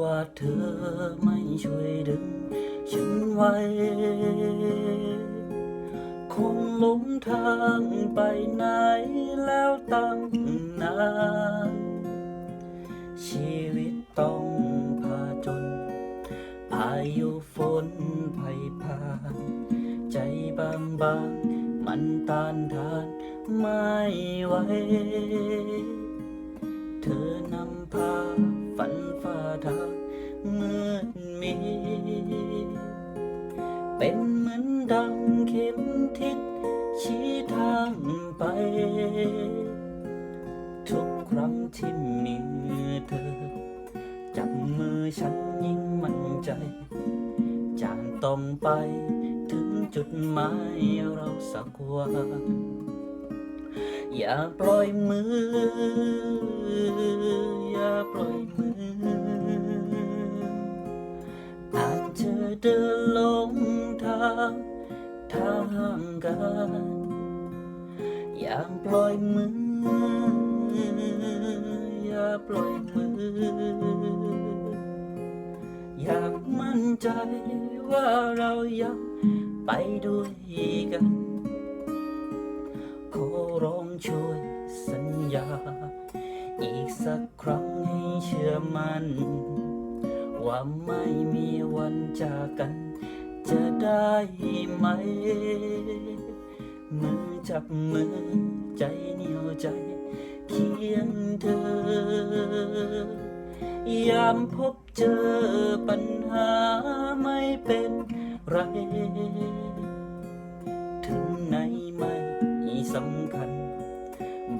ว่าเธอไม่ช่วยดึงฉันไว้ คงหลงทางไปไหนแล้วตั้งนาน ชีวิตต้องพาจนอายุฝนภัยผ่าใจบางบางมันต้านทานไม่ไหว เป็นเหมือนดังเข็มทิศชี้ทางไป ทุกครั้งที่มีเธอ จับมือฉันยิ่งมั่นใจ จางต้องไปถึงจุดหมายเราสักวันอย่าปล่อยมือ อย่าปล่อยมืออาจจะเดินลง ทางทางกันอย่าปล่อยมือ อย่าปล่อยมือ อยากมั่นใจว่าเรายังไปด้วยกัน ขอร้องช่วยสัญญา อีกสักครั้งให้เชื่อมัน่นว่าไม่มีวันจากกัน จะได้ไหม มือจับมือใจเหนียวใจเคียงเธอยามพบเจอปัญหาไม่เป็นไร ถึงไหนไม่สำคัญ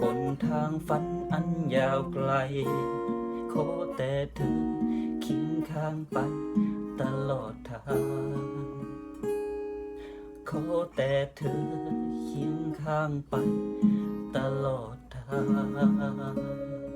บนทางฝันอันยาวไกล ขอแต่เธอเคียงข้างไปตลอดทาง ขอแต่เธอเคียงข้างไปตลอดทาง